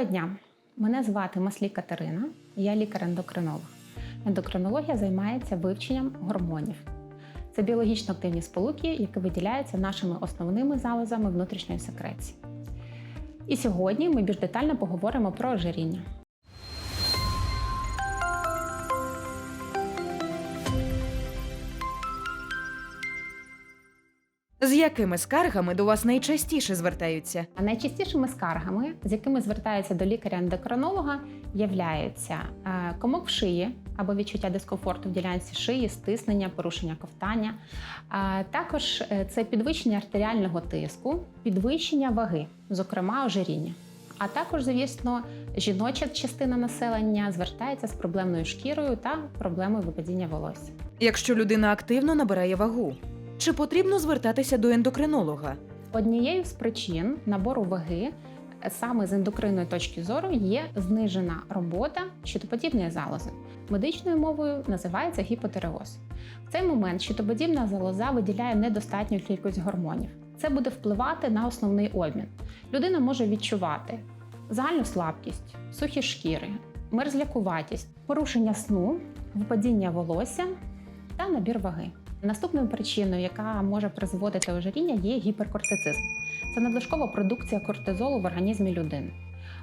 Доброго дня! Мене звати Маслі Катерина, я лікар-ендокринолог. Ендокринологія займається вивченням гормонів. Це біологічно активні сполуки, які виділяються нашими основними залозами внутрішньої секреції. І сьогодні ми більш детально поговоримо про ожиріння. З якими скаргами до вас найчастіше звертаються? А найчастішими скаргами, з якими звертаються до лікаря-ендокринолога, являються е, комок в шиї або відчуття дискомфорту в ділянці шиї, стиснення, порушення ковтання. Також е, це підвищення артеріального тиску, підвищення ваги, зокрема ожиріння. А також, звісно, жіноча частина населення звертається з проблемною шкірою та проблемою випадіння волосся. Якщо людина активно набирає вагу, чи потрібно звертатися до ендокринолога? Однією з причин набору ваги е, саме з ендокринної точки зору є знижена робота щитоподібної залози. Медичною мовою називається гіпотереоз. В цей момент щитоподібна залоза виділяє недостатню кількість гормонів. Це буде впливати на основний обмін. Людина може відчувати загальну слабкість, сухі шкіри, мерзлякуватість, порушення сну, випадіння волосся та набір ваги. Наступною причиною, яка може призводити ожиріння, є гіперкортицизм. Це надлишкова продукція кортизолу в організмі людини.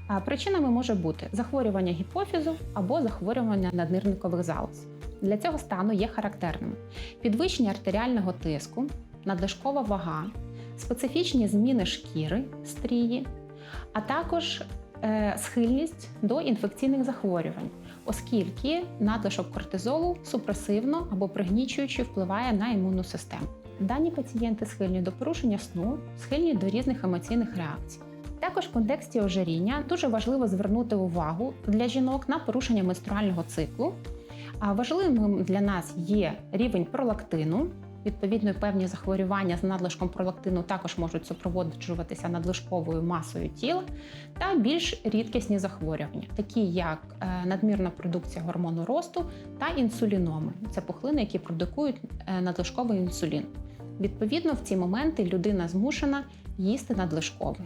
А Причинами може бути захворювання гіпофізу або захворювання наднирникових залоз. Для цього стану є характерними підвищення артеріального тиску, надлишкова вага, специфічні зміни шкіри стрії, а також е, схильність до інфекційних захворювань, оскільки надлишок кортизолу супресивно або пригнічуючи впливає на імунну систему. Дані пацієнти схильні до порушення сну, схильні до різних емоційних реакцій. Також в контексті ожиріння дуже важливо звернути увагу для жінок на порушення менструального циклу. А важливим для нас є рівень пролактину. Відповідно, певні захворювання з надлишком пролактину також можуть супроводжуватися надлишковою масою тіла та більш рідкісні захворювання, такі як е, надмірна продукція гормону росту та інсуліноми. Це пухлини, які продукують е, надлишковий інсулін. Відповідно, в ці моменти людина змушена їсти надлишково.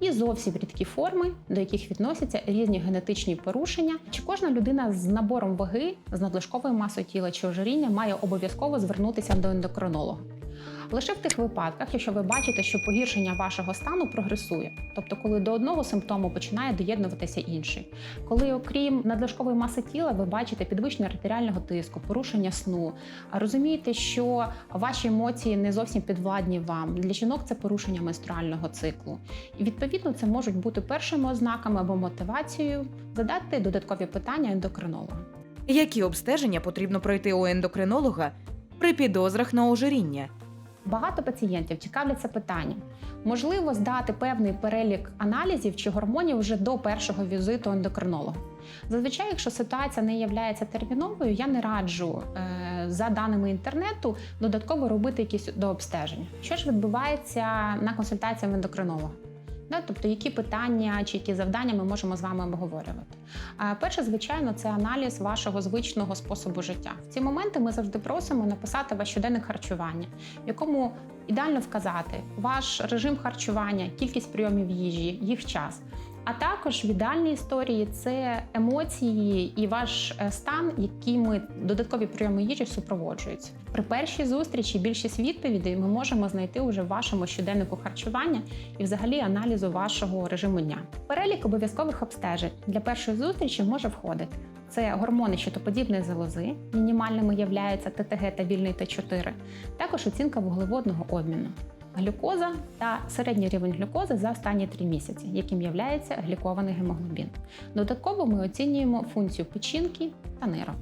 І зовсім рідкі форми, до яких відносяться різні генетичні порушення. Чи кожна людина з набором ваги, з надлишковою масою тіла чи ожиріння має обов'язково звернутися до ендокринолога? Лише в тих випадках, якщо ви бачите, що погіршення вашого стану прогресує, тобто коли до одного симптому починає доєднуватися інший, коли, окрім надлишкової маси тіла, ви бачите підвищення артеріального тиску, порушення сну, розумієте, що ваші емоції не зовсім підвладні вам. Для жінок це порушення менструального циклу. І відповідно це можуть бути першими ознаками або мотивацією задати додаткові питання ендокринолога. Які обстеження потрібно пройти у ендокринолога при підозрах на ожиріння? Багато пацієнтів цікавляться питанням: можливо здати певний перелік аналізів чи гормонів вже до першого візиту ендокринолога. Зазвичай, якщо ситуація не є терміновою, я не раджу е, за даними інтернету додатково робити якісь дообстеження. Що ж відбувається на консультаціях ендокринолога? Да, тобто, які питання чи які завдання ми можемо з вами обговорювати. Перше, звичайно, це аналіз вашого звичного способу життя. В ці моменти ми завжди просимо написати ваш щоденне харчування, в якому ідеально вказати ваш режим харчування, кількість прийомів їжі, їх час. А також в ідеальній історії це емоції і ваш е, стан, якими додаткові прийоми їжі супроводжуються. При першій зустрічі більшість відповідей ми можемо знайти уже в вашому щоденнику харчування і, взагалі, аналізу вашого режиму дня. Перелік обов'язкових обстежень для першої зустрічі може входити. Це гормони щитоподібної залози, мінімальними являються ТТГ та вільний Т4, також оцінка вуглеводного обміну глюкоза та середній рівень глюкози за останні три місяці, яким є глікований гемоглобін. Додатково ми оцінюємо функцію печінки та нирок.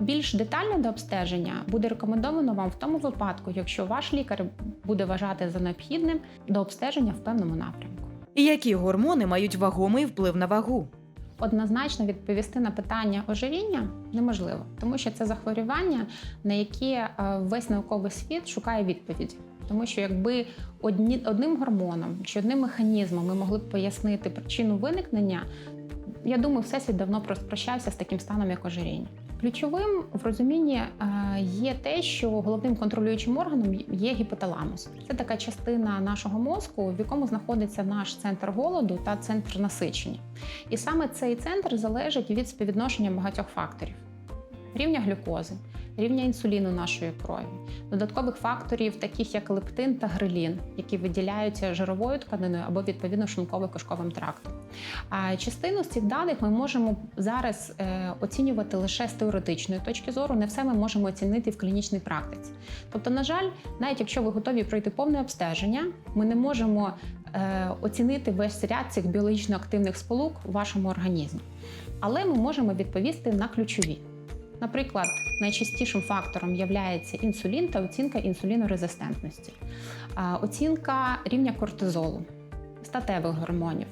Більш детальне до обстеження буде рекомендовано вам в тому випадку, якщо ваш лікар буде вважати за необхідним до обстеження в певному напрямку. Які гормони мають вагомий вплив на вагу? Однозначно відповісти на питання ожиріння неможливо, тому що це захворювання, на яке е, весь науковий світ шукає відповіді. Тому що якби одні, одним гормоном чи одним механізмом ми могли б пояснити причину виникнення, я думаю, всесвіт давно прощався з таким станом, як ожиріння. Ключовим в розумінні е, є те, що головним контролюючим органом є гіпоталамус. Це така частина нашого мозку, в якому знаходиться наш центр голоду та центр насичення. І саме цей центр залежить від співвідношення багатьох факторів: рівня глюкози, рівня інсуліну нашої крові, додаткових факторів, таких як лептин та грелін, які виділяються жировою тканиною або відповідно шлунково-кишковим трактом. А частину з цих даних ми можемо зараз е, оцінювати лише з теоретичної точки зору. Не все ми можемо оцінити в клінічній практиці. Тобто, на жаль, навіть якщо ви готові пройти повне обстеження, ми не можемо е, оцінити весь ряд цих біологічно активних сполук у вашому організмі. Але ми можемо відповісти на ключові. Наприклад, найчастішим фактором є інсулін та оцінка інсулінорезистентності, оцінка рівня кортизолу, статевих гормонів.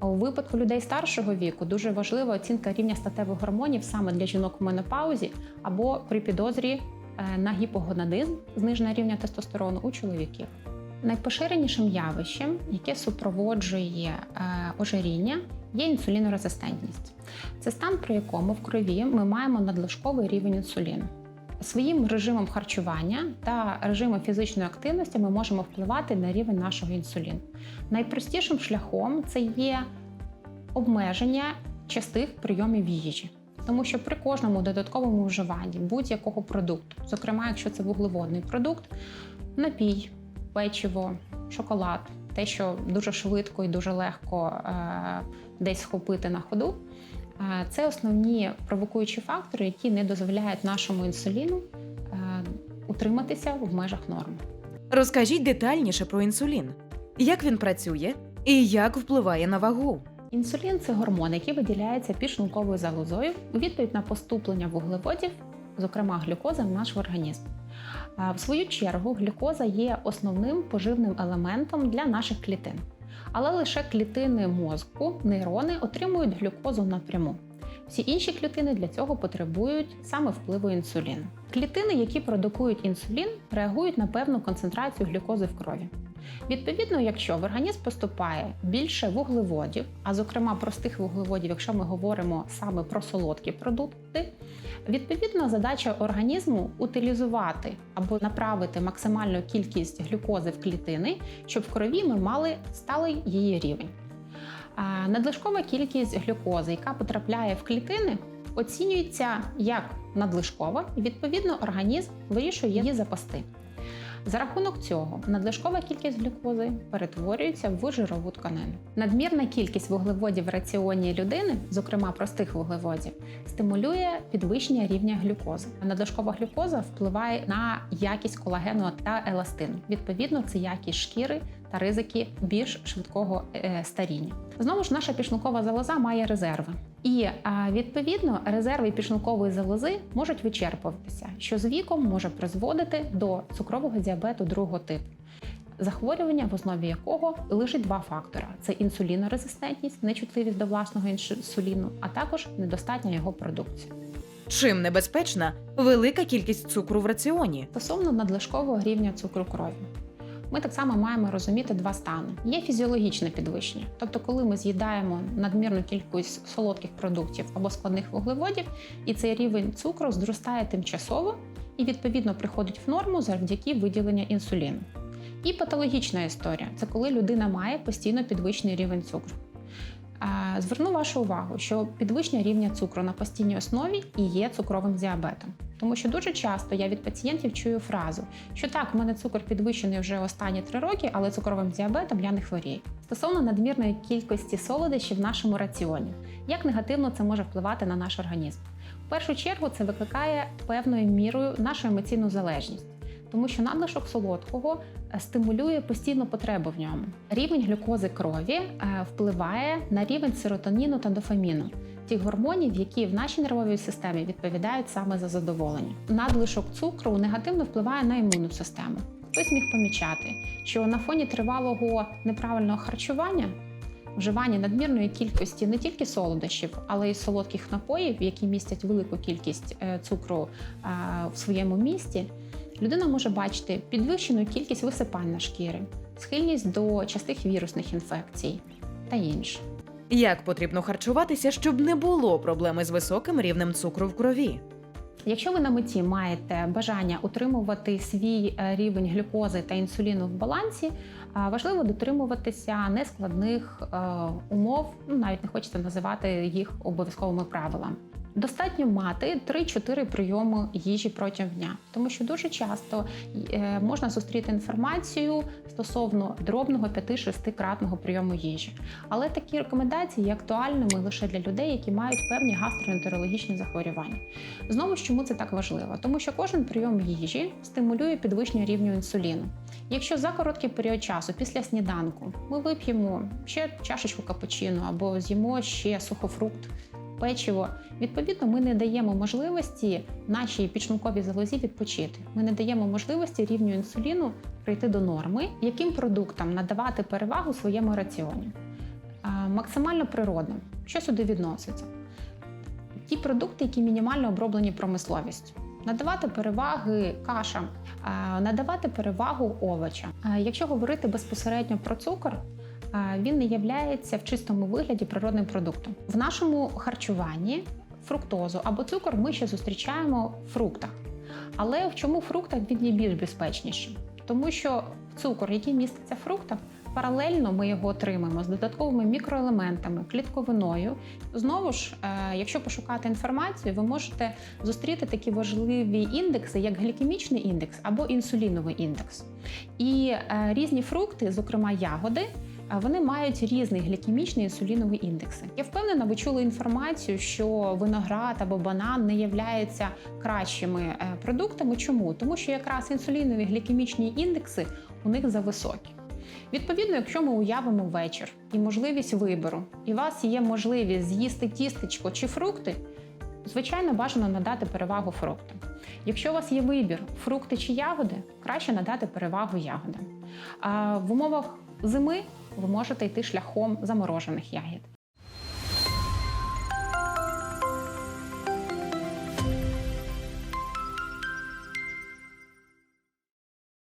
У випадку людей старшого віку дуже важлива оцінка рівня статевих гормонів саме для жінок в менопаузі або при підозрі е, на гіпогонадизм, зниження рівня тестостерону у чоловіків. Найпоширенішим явищем, яке супроводжує е, ожиріння, є інсулінорезистентність. Це стан, при якому в крові ми маємо надлишковий рівень інсуліну. Своїм режимом харчування та режимом фізичної активності ми можемо впливати на рівень нашого інсуліну. Найпростішим шляхом це є обмеження частих прийомів їжі. Тому що при кожному додатковому вживанні будь-якого продукту, зокрема, якщо це вуглеводний продукт, напій, печиво, шоколад, те, що дуже швидко і дуже легко е, десь схопити на ходу, е, це основні провокуючі фактори, які не дозволяють нашому інсуліну е, утриматися в межах норм. Розкажіть детальніше про інсулін. Як він працює і як впливає на вагу? Інсулін це гормон, який виділяється підшлунковою залозою у відповідь на поступлення вуглеводів, зокрема глюкози, в наш організм. В свою чергу, глюкоза є основним поживним елементом для наших клітин. Але лише клітини мозку, нейрони отримують глюкозу напряму. Всі інші клітини для цього потребують саме впливу інсуліну. Клітини, які продукують інсулін, реагують на певну концентрацію глюкози в крові. Відповідно, якщо в організм поступає більше вуглеводів, а зокрема простих вуглеводів, якщо ми говоримо саме про солодкі продукти, відповідно задача організму утилізувати або направити максимальну кількість глюкози в клітини, щоб в крові ми мали сталий її рівень. Надлишкова кількість глюкози, яка потрапляє в клітини, оцінюється як надлишкова, і відповідно організм вирішує її запасти. За рахунок цього надлишкова кількість глюкози перетворюється в жирову тканину. Надмірна кількість вуглеводів в раціоні людини, зокрема простих вуглеводів, стимулює підвищення рівня глюкози. Надлишкова глюкоза впливає на якість колагену та еластину. Відповідно, це якість шкіри та ризики більш швидкого е, старіння. Знову ж наша підшлункова залоза має резерви. І відповідно резерви підшлункової залози можуть вичерпуватися, що з віком може призводити до цукрового діабету другого типу. Захворювання, в основі якого лежить два фактора: це інсулінорезистентність, нечутливість до власного інсуліну, а також недостатня його продукції. Чим небезпечна велика кількість цукру в раціоні? Стосовно надлишкового рівня цукру крові. Ми так само маємо розуміти два стани. Є фізіологічне підвищення, тобто, коли ми з'їдаємо надмірну кількість солодких продуктів або складних вуглеводів, і цей рівень цукру зростає тимчасово і відповідно приходить в норму завдяки виділенню інсуліну. І патологічна історія це коли людина має постійно підвищений рівень цукру. Зверну вашу увагу, що підвищення рівня цукру на постійній основі і є цукровим діабетом. Тому що дуже часто я від пацієнтів чую фразу, що так, у мене цукор підвищений вже останні три роки, але цукровим діабетом я не хворію. Стосовно надмірної кількості солодощів в нашому раціоні, як негативно це може впливати на наш організм? В першу чергу це викликає певною мірою нашу емоційну залежність. Тому що надлишок солодкого е, стимулює постійну потребу в ньому. Рівень глюкози крові е, впливає на рівень серотоніну та дофаміну, тих гормонів, які в нашій нервовій системі відповідають саме за задоволення. Надлишок цукру негативно впливає на імунну систему. Хтось міг помічати, що на фоні тривалого неправильного харчування. Вживання надмірної кількості не тільки солодощів, але й солодких напоїв, які містять велику кількість е, цукру е, в своєму місті, людина може бачити підвищену кількість висипань на шкіри, схильність до частих вірусних інфекцій та інше. Як потрібно харчуватися, щоб не було проблеми з високим рівнем цукру в крові? Якщо ви на меті маєте бажання утримувати свій е, рівень глюкози та інсуліну в балансі, е, важливо дотримуватися нескладних е, умов, ну навіть не хочеться називати їх обов'язковими правилами. Достатньо мати 3-4 прийоми їжі протягом дня, тому що дуже часто е, можна зустріти інформацію стосовно дробного 5-6 кратного прийому їжі. Але такі рекомендації є актуальними лише для людей, які мають певні гастроентерологічні захворювання. Знову ж чому це так важливо? Тому що кожен прийом їжі стимулює підвищення рівню інсуліну. Якщо за короткий період часу після сніданку ми вип'ємо ще чашечку капучино або з'їмо ще сухофрукт, печиво, відповідно, ми не даємо можливості нашій підшлунковій залозі відпочити. Ми не даємо можливості рівню інсуліну прийти до норми, яким продуктам надавати перевагу своєму раціоні. Максимально природним. Що сюди відноситься? Ті продукти, які мінімально оброблені промисловістю. Надавати переваги кашам, надавати перевагу овочам. Якщо говорити безпосередньо про цукор, він не є в чистому вигляді природним продуктом. В нашому харчуванні фруктозу або цукор ми ще зустрічаємо в фруктах. Але в чому фруктах він є більш безпечнішим? Тому що цукор, який міститься в фруктах, паралельно ми його отримуємо з додатковими мікроелементами, клітковиною. Знову ж, е, якщо пошукати інформацію, ви можете зустріти такі важливі індекси, як глікемічний індекс або інсуліновий індекс. І е, різні фрукти, зокрема ягоди, Вони мають різний глікемічний інсуліновий індекси. Я впевнена, ви чули інформацію, що виноград або банан не являються кращими е, продуктами. Чому? Тому що якраз інсулінові глікемічні індекси у них зависокі. Відповідно, якщо ми уявимо вечір і можливість вибору, і у вас є можливість з'їсти тістечко чи фрукти, звичайно, бажано надати перевагу фруктам. Якщо у вас є вибір фрукти чи ягоди, краще надати перевагу ягодам. А в умовах зими ви можете йти шляхом заморожених ягід.